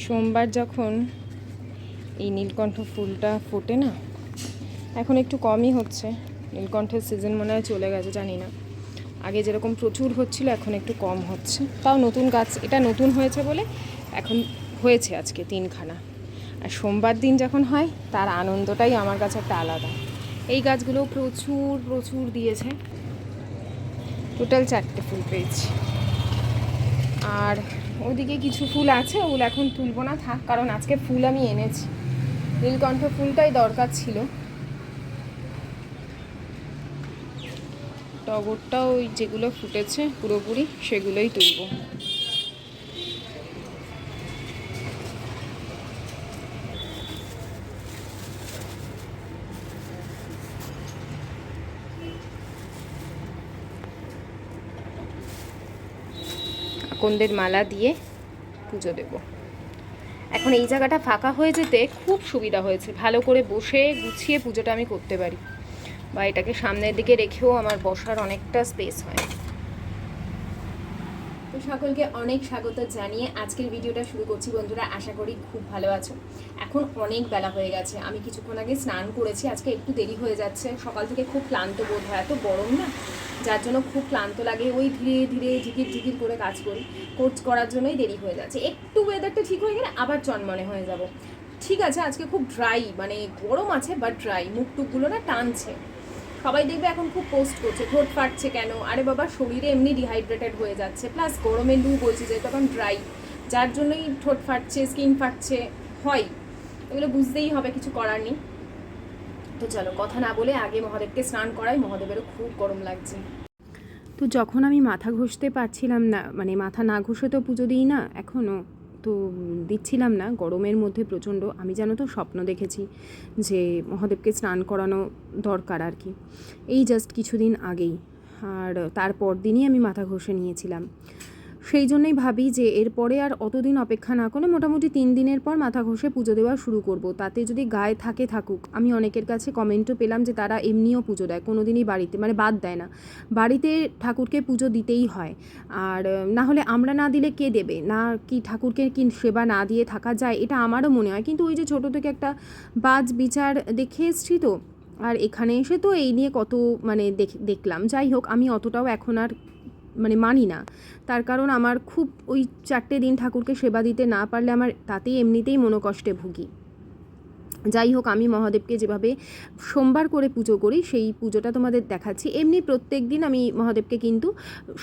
সোমবার যখন এই নীলকণ্ঠ ফুলটা ফোটে না, এখন একটু কমই হচ্ছে। নীলকণ্ঠের সিজন মনে হয় চলে গেছে, জানি না। আগে যেরকম প্রচুর হচ্ছিল, এখন একটু কম হচ্ছে। তাও নতুন গাছ, এটা নতুন হয়েছে বলে এখন হয়েছে আজকে তিনখানা। আর সোমবার দিন যখন হয়, তার আনন্দটাই আমার কাছে একটা আলাদা। এই গাছগুলো প্রচুর প্রচুর দিয়েছে। টোটাল চারটে ফুল পেয়েছি। আর ওদিকে কিছু ফুল আছে, ওগুলো এখন তুলবো না, থাক, কারণ আজকে ফুল আমি এনেছি। নীলকণ্ঠ ফুলটাই দরকার ছিল। টগরটাও ওই যেগুলো ফুটেছে পুরোপুরি সেগুলোই তুলবো। আকন্দের মালা দিয়ে পুজো দেব। এখন এই জায়গাটা ফাঁকা হয়ে যেতে খুব সুবিধা হয়েছে। ভালো করে বসে গুছিয়ে পুজোটা আমি করতে পারি। বা এটাকে সামনের দিকে রেখেও আমার বসার অনেকটা স্পেস হয়। তো সকলকে অনেক স্বাগত জানিয়ে আজকের ভিডিওটা শুরু করছি বন্ধুরা। আশা করি খুব ভালো আছো। এখন অনেক বেলা হয়ে গেছে। আমি কিছুক্ষণ আগে স্নান করেছি। আজকে একটু দেরি হয়ে যাচ্ছে। সকাল থেকে খুব ক্লান্ত বোধ হয়। এত গরম না? যার জন্য খুব ক্লান্ত লাগে। ওই ধীরে ধীরে ঝিকির ঝিকির করে কাজ করি। কোর্স করার জন্যই দেরি হয়ে যাচ্ছে। একটু ওয়েদারটা ঠিক হয়ে গেলে আবার চনমনে হয়ে যাব। ঠিক আছে, আজকে খুব ড্রাই মানে গরম আছে বাট ড্রাই মুখ টুকগুলো না টানছে। সবাই দেখবে এখন খুব পোস্ট করছে, ঠোঁট ফাটছে কেন? আরে বাবা, শরীরে এমনি ডিহাইড্রেটেড হয়ে যাচ্ছে। প্লাস গরমে লু বলছে যে তখন ড্রাই যার জন্যই ঠোঁট ফাটছে স্কিন ফাটছে। হয়। এগুলো বুঝতেই হবে, কিছু করার নেই। তো চলো, কথা না বলে আগে মহাদেবকে স্নান করাই, মহাদেবেরও খুব গরম লাগছে। তো যখন আমি মাথা ঘষতে পারছিলাম না মানে মাথা না ঘষে তো পুজো দিই না এখনও তো দিচ্ছিলাম না, গরমের মধ্যে প্রচণ্ড, আমি যেন তো স্বপ্ন দেখেছি যে মহাদেবকে স্নান করানো দরকার আর কি। এই জাস্ট কিছুদিন আগেই, আর তারপর দিনই আমি মাথা ঘষে নিয়েছিলাম। সেই জন্যই ভাবি যে এরপরে আর অতদিন অপেক্ষা না করে মোটামুটি তিন দিনের পর মাথা ঘষে পুজো দেওয়া শুরু করব। তাতে যদি গায়ে থাকে থাকুক, আমি অনেকের কাছে কমেন্টও পেলাম যে তারা এমনিও পুজো দেয় কোনো দিনই বাড়িতে মানে বাদ দেয় না। বাড়িতে ঠাকুরকে পুজো দিতেই হয়। আর না হলে আমরা না দিলে কে দেবে? না কি ঠাকুরকে কি সেবা না দিয়ে থাকা যায়, এটা আমারও মনে হয়। কিন্তু ওই যে ছোটো থেকে একটা বাজ বিচার দেখে এসছি তো, আর এখানে এসে তো এই নিয়ে কত মানে দেখ- দেখলাম। যাই হোক, আমি অতটাও এখন আর মানে মানি না। তার কারণ আমার খুব ওই চারটে দিন ঠাকুরকে সেবা দিতে না পারলে আমার তাতেই এমনিতেই মনোকষ্টে ভুগি। যাই হোক, আমি মহাদেবকে যেভাবে সোমবার করে পুজো করি, সেই পুজোটা তোমাদের দেখাচ্ছি। এমনি প্রত্যেক দিন আমি মহাদেবকে কিন্তু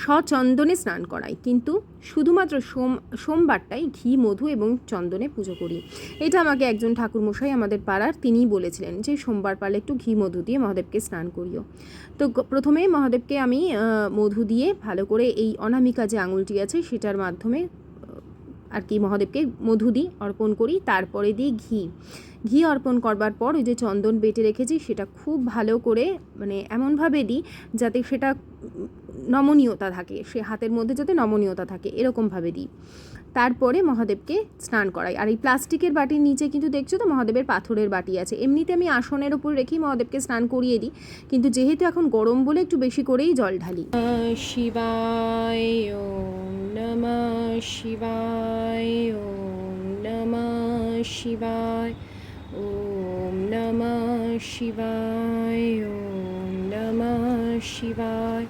সচন্দনে স্নান করাই। কিন্তু শুধুমাত্র সোম, সোমবারটাই ঘি, মধু এবং চন্দনে পুজো করি। এটা আমাকে একজন ঠাকুরমশাই আমাদের পাড়ার তিনিই বলেছিলেন যে, সোমবার পারলে একটু ঘি, মধু দিয়ে মহাদেবকে স্নান করিও। তো প্রথমে মহাদেবকে আমি মধু দিয়ে ভালো করে এই অনামিকা যে আঙুলটি আছে, সেটার মাধ্যমে আর কি মহাদেবকে মধু দিই, অর্পণ করি, তারপরে দিই ঘি। ঘি অর্পণ করবার পর ওই যে চন্দন বেটে রেখেছি, সেটা খুব ভালো করে মানে এমনভাবে দিই যাতে সেটা নমনীয়তা থাকে, সে হাতের মধ্যে যাতে নমনীয়তা থাকে, এরকমভাবে দিই। তারপরে মহাদেবকে স্নান করাই। আর এই প্লাস্টিকের বাটির নিচে কিন্তু দেখছ তো, মহাদেবের পাথরের বাটি আছে। এমনিতে আমি আসনের উপর রেখেই মহাদেবকে স্নান করিয়ে দিই, কিন্তু যেহেতু এখন গরম বলে একটু বেশি করেই জল ঢালি। শিবায় নমঃ শিবায় নমঃ শিবায়, ওম নমঃ শিবায়, ওম নমঃ শিবায়।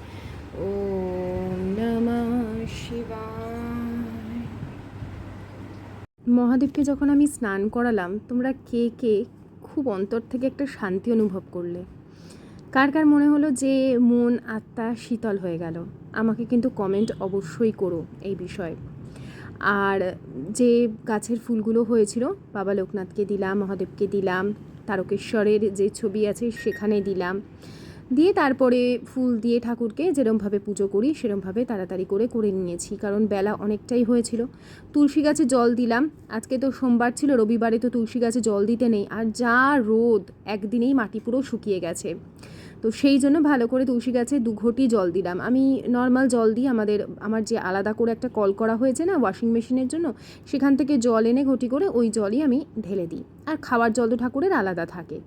মহাদেবকে যখন আমি স্নান করালাম, তোমরা কে কে খুব অন্তর থেকে একটা শান্তি অনুভব করলে। কার কার মনে হলো যে মন, আত্মা শীতল হয়ে গেল? আমাকে কিন্তু কমেন্ট অবশ্যই করো এই বিষয়ে। আর যে গাছের ফুলগুলো হয়েছিল, বাবা লোকনাথকে দিলাম, মহাদেবকে দিলাম, তারকেশ্বরের যে ছবি আছে সেখানে দিলাম। দিয়ে তারপরে ফুল দিয়ে ঠাকুরকে যেরমভাবে পুজো করি, সেরমভাবে তাড়াতাড়ি করে করে নিয়েছি। কারণ বেলা অনেকটাই হয়েছিল। তুলসী গাছে জল দিলাম। আজকে তো সোমবার ছিল, রবিবারে তো তুলসী গাছে জল দিতে নেই। আর যা রোদ, একদিনেই মাটি পুরো শুকিয়ে গেছে। তো সেই জন্য ভালো করে তুলসী গাছে দু ঘটি জল দিলাম। আমি নর্মাল জল দিই আমাদের, আমার যে আলাদা করে একটা কল করা হয়েছে না ওয়াশিং মেশিনের জন্য, সেখান থেকে জল এনে ঘটি করে ওই জলই আমি ঢেলে দিই। আর খাওয়ার জল তো ঠাকুরের আলাদা থাকে।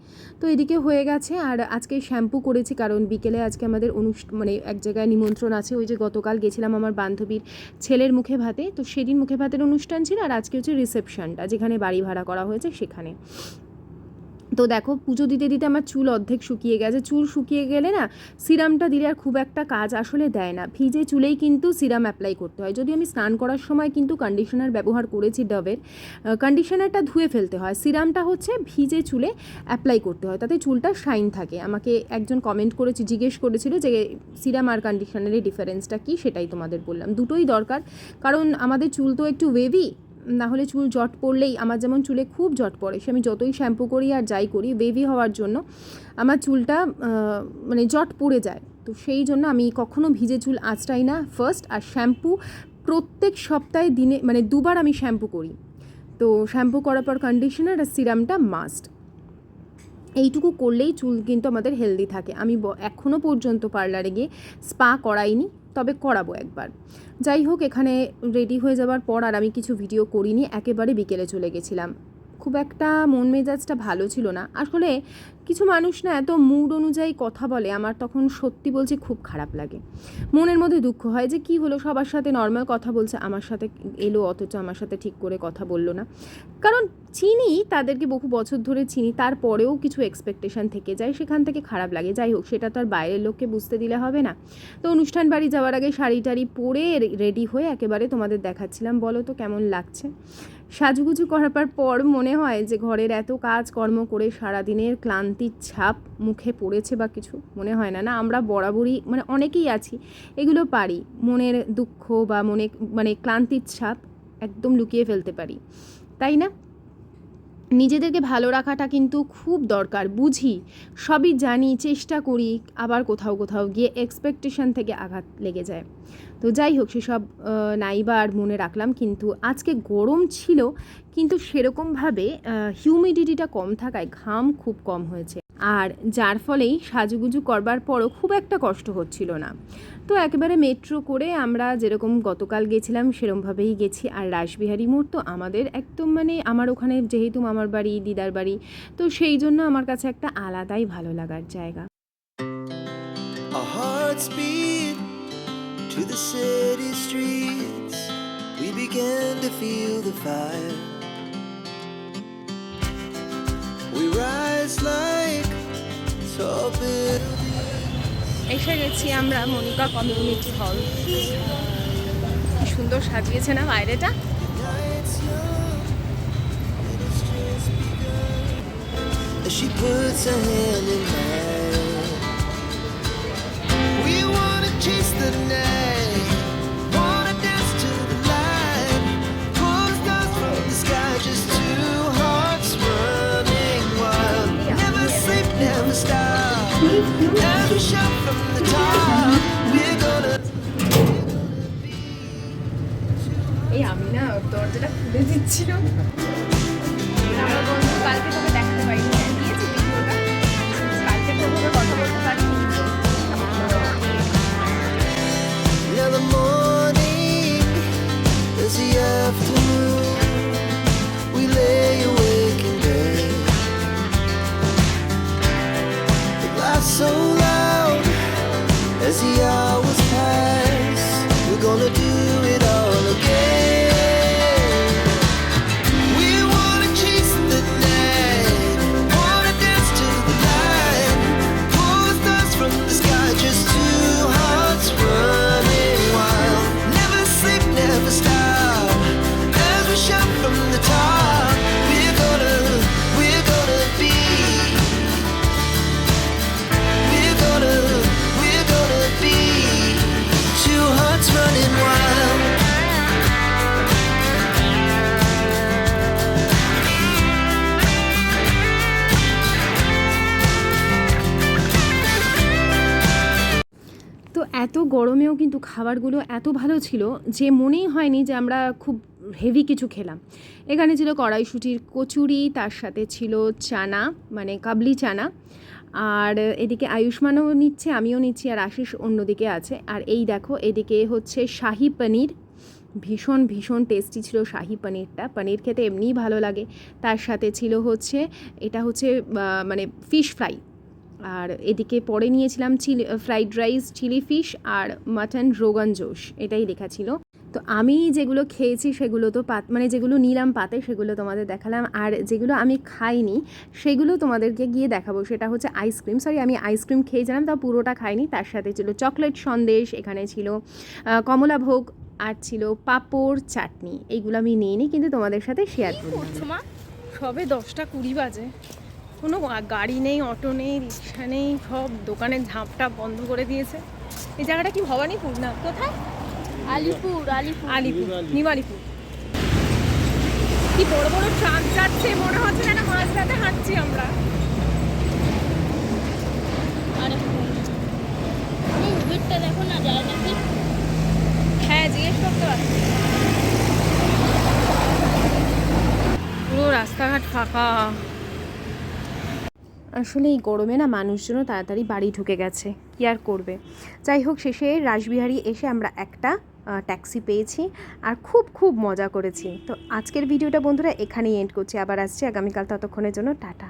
তো এদিকে হয়ে গেছে, আর আজকে শ্যাম্পু করেছি কারণ বিকেলে আজকে আমাদের অনুষ্ঠান মানে এক জায়গায় নিমন্ত্রণ আছে, ওই যে গতকাল গেছিলাম আমার বান্ধবীর ছেলের মুখে ভাতে, তো সেদিন মুখে ভাতের অনুষ্ঠান ছিল, আর আজকে হচ্ছে রিসেপশনটা যেখানে বাড়ি ভাড়া করা হয়েছে সেখানে। তো দেখো, পুজো দিতে দিতে আমার চুল অর্ধেক শুকিয়ে গেছে। চুল শুকিয়ে গেলে না, সিরামটা দিলে আর খুব একটা কাজ আসলে দেয় না। ভিজে চুলেই কিন্তু সিরাম অ্যাপ্লাই করতে হয়। যদি আমি স্নান করার সময় কিন্তু কন্ডিশনার ব্যবহার করেছি ডাবের কন্ডিশনারটা ধুয়ে ফেলতে হয়। সিরামটা হচ্ছে ভিজে চুলে অ্যাপ্লাই করতে হয়। তাতে চুলটা শাইন থাকে। আমাকে একজন কমেন্ট করেছে, জিজ্ঞেস করেছিল যে, সিরাম আর কন্ডিশনারের ডিফারেন্সটা কী? সেটাই তোমাদের বললাম। দুটোই দরকার। কারণ আমাদের চুল তো একটু ওয়েভি না হলে চুল জট পড়লেই, আমার যেমন চুলে খুব জট পড়ে, সে আমি যতই শ্যাম্পু করি আর যাই করি, বেবি হওয়ার জন্য আমার চুলটা মানে জট পড়ে যায়। তো সেই জন্য আমি কখনো ভিজে চুল আঁচড়াই না ফার্স্ট আর শ্যাম্পু প্রত্যেক সপ্তাহে দিনে মানে দুবার আমি শ্যাম্পু করি। তো শ্যাম্পু করার পর কন্ডিশনার আর সিরামটা মাস্ট এইটুকু করলেই চুল কিন্তু আমাদের হেলদি থাকে। আমি এখনও পর্যন্ত পার্লারে গিয়ে স্পা করাইনি। তবে করাবো একবার। যাই হোক, এখানে রেডি হয়ে যাওয়ার পর আর আমি কিছু ভিডিও করিনি, একেবারে বিকেলে চলে গেছিলাম। খুব একটা মন মেজাজটা ভালো ছিল না। আসলে কিছু মানুষ না এত মুড অনুযায়ী কথা বলে, আমার তখন সত্যি বলছি খুব খারাপ লাগে। মনের মধ্যে দুঃখ হয় যে কি হলো, সবার সাথে নর্মাল কথা বলছে, আমার সাথে এলো, অথচ আমার সাথে ঠিক করে কথা বলল না। কারণ চিনি, তাদেরকে বহু বছর ধরে চিনি, তারপরেও কিছু এক্সপেকটেশন থেকে যায়, সেখান থেকে খারাপ লাগে। যাই হোক, সেটা তো আর বাইরের লোককে বুঝতে দিলে হবে না। তো অনুষ্ঠান বাড়ি যাওয়ার আগে শাড়ি টাড়ি পরে রেডি হয়ে একেবারে তোমাদের দেখাচ্ছিলাম। বলো তো কেমন লাগছে? সাজুগুজু করার পর মনে হয় যে ঘরের এত কাজ কর্ম করে সারাদিনের ক্লান্তির ছাপ মুখে পড়েছে বা কিছু মনে হয় না না? আমরা বরাবরই মানে অনেকেই আছি, এগুলো পারি। মনের দুঃখ বা মনে মানে ক্লান্তির ছাপ একদম লুকিয়ে ফেলতে পারি। তাই না? নিজেদেরকে ভালো রাখাটা কিন্তু খুব দরকার, বুঝি। সবই জানি, চেষ্টা করি, আবার কোথাও কোথাও গিয়ে এক্সপেকটেশন থেকে আঘাত লেগে যায়। তো যাই হোক, সেসব নাইবার নাইবা আর মনে রাখলাম, কিন্তু আজকে গরম ছিল, কিন্তু সেরকমভাবে হিউমিডিটিটা কম থাকায় ঘাম খুব কম হয়েছে। আর যার ফলেই সাজুগুজু করবার পরও খুব একটা কষ্ট হচ্ছিল না তো একেবারে মেট্রো করে আমরা যেরকম গতকাল গেছিলাম, সেরমভাবেই গেছি আর রাসবিহারী মোড় তো আমাদের একদম মানে আমার ওখানে যেহেতু মামার বাড়ি, দিদার বাড়ি, তো সেই জন্য আমার কাছে একটা আলাদাই ভালো লাগার জায়গা. We rise like. এসে গেছি আমরা মনিকা কমিউনিটি হল কি সুন্দর সাজিয়েছে না বাইরেটা she puts her hand in mine, we wanna chase the night, এই আমি না দরজাটা খুলে দিচ্ছিলাম wanna do. এত গরমেও কিন্তু খাবারগুলো এত ভালো ছিল যে মনেই হয়নি যে আমরা খুব হেভি কিছু খেলাম। এখানে ছিল কড়াইশুটির কচুরি, তার সাথে ছিল চানা মানে কাবলি চানা। আর এদিকে আয়ুষ্মানও নিচ্ছে, আমিও নিচ্ছি, আর আশিস অন্যদিকে আছে। আর এই দেখো, এদিকে হচ্ছে শাহি পনির। ভীষণ ভীষণ টেস্টি ছিল শাহি পনিরটা। পনির খেতে এমনিই ভালো লাগে। তার সাথে ছিল হচ্ছে, এটা হচ্ছে মানে ফিশ ফ্রাই আর এদিকে পরে নিয়েছিলাম chilli fried rice chilli fish আর মাটন রোগান জোশ এটাই লেখা ছিল। তো আমি যেগুলো খেয়েছি সেগুলো তো পাত মানে যেগুলো নিলাম পাতে সেগুলো তোমাদের দেখালাম। আর যেগুলো আমি খাইনি সেগুলো তোমাদেরকে গিয়ে দেখাবো। সেটা হচ্ছে আইসক্রিম সরি আমি আইসক্রিম খেয়েছিলাম তাও পুরোটা খাইনি। তার সাথে ছিল চকলেট সন্দেশ এখানে ছিল কমলাভোগ আর ছিল পাঁপড় চাটনি। এইগুলো আমি নিইনি কিন্তু তোমাদের সাথে শেয়ার মা? সবে দশটা কুড়ি বাজে। কোনো গাড়ি নেই অটো নেই রিক্সা নেই সব দোকানের ঝাঁপটা বন্ধ করে দিয়েছে। এই জায়গাটা কি ভবানীপুর না? কোথায়? আলিপুর আলিপুর। আলিপুর নিউ আলিপুর কি বড় বড় ট্রাক যাচ্ছে মনে হচ্ছে যেন মাঝরাতে হাঁটছি আমরা। দেখো না যায় নাকি হ্যাঁ জিজ্ঞেস করতে পারছি পুরো রাস্তাঘাট ফাঁকা। আসলে এই গরমে না মানুষজনও তাড়াতাড়ি বাড়ি ঢুকে গেছে। কি আর করবে? যাই হোক, শেষে রাসবিহারি এসে আমরা একটা ট্যাক্সি পেয়েছি আর খুব খুব মজা করেছি। তো আজকের ভিডিওটা বন্ধুরা এখানেই এন্ড করছি। আবার আসছি আগামীকাল ততক্ষণের জন্য। টাটা।